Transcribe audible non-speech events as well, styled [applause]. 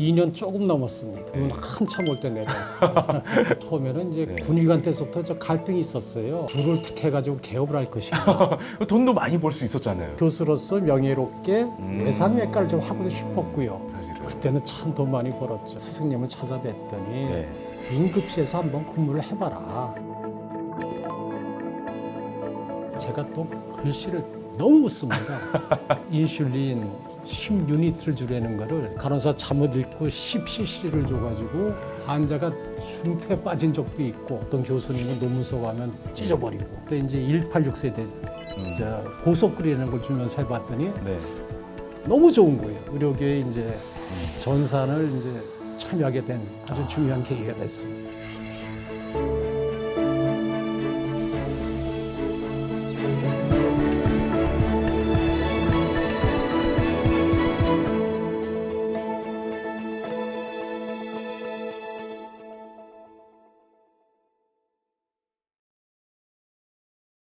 5년 조금 넘었습니다. 돈 한참 올 때 내려왔어요. [laughs] 처음에는 이제 네. 군의관 때서부터 저 갈등이 있었어요. 누굴 택해가지고 개업을 할 것인가. [laughs] 돈도 많이 벌 수 있었잖아요. 교수로서 명예롭게 음. 예산외과를 좀 하고 싶었고요. 사실은. 그때는 참 돈 많이 벌었죠. 스승님을 찾아뵀더니 네. 임급시에서 한번 근무를 해봐라. 제가 또 글씨를 너무 못 씁니다. [laughs] 인슐린 10유니트를 주려는 거를 간호사 잘못 읽고 10cc를 줘가지고 환자가 중태에 빠진 적도 있고 어떤 교수님은 논문 써가면 찢어버리고 그때 이제 1864대 저 고속 끓이는 걸 주면서 해봤더니 네. 너무 좋은 거예요. 의료계에 이제 전산을 이제 참여하게 된 아주 중요한 계기가 됐습니다.